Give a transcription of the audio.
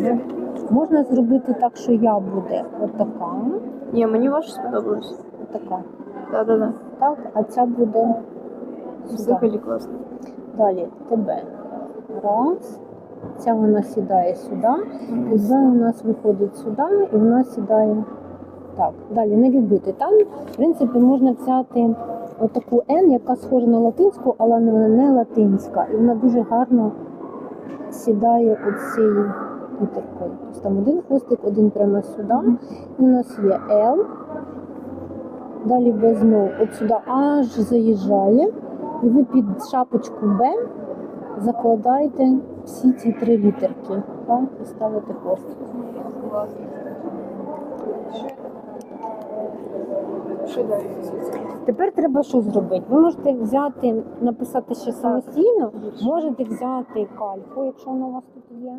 Ну, Можна зробити так, що я буде отака, Ні, мені ваше сподобалось. отака. Да-да-да. Так, а ця буде. Взагалі класно. Далі тебе. Раз. Ця вона сідає сюди. І два у нас виходить сюди, і вона сідає так. Далі не любити. Там, в принципі, можна взяти отаку N, яка схожа на латинську, але вона не латинська. І вона дуже гарно сідає оцією літеркою. Тобто там один хвостик, один прямо сюди. У нас є L. Далі B знов от сюди аж заїжджає. І ви під шапочку Б закладаєте всі ці три літерки. Так, і ставите хвостик. Тепер треба що зробити? Ви можете взяти, написати ще самостійно, можете взяти кальку, якщо вона у вас тут є.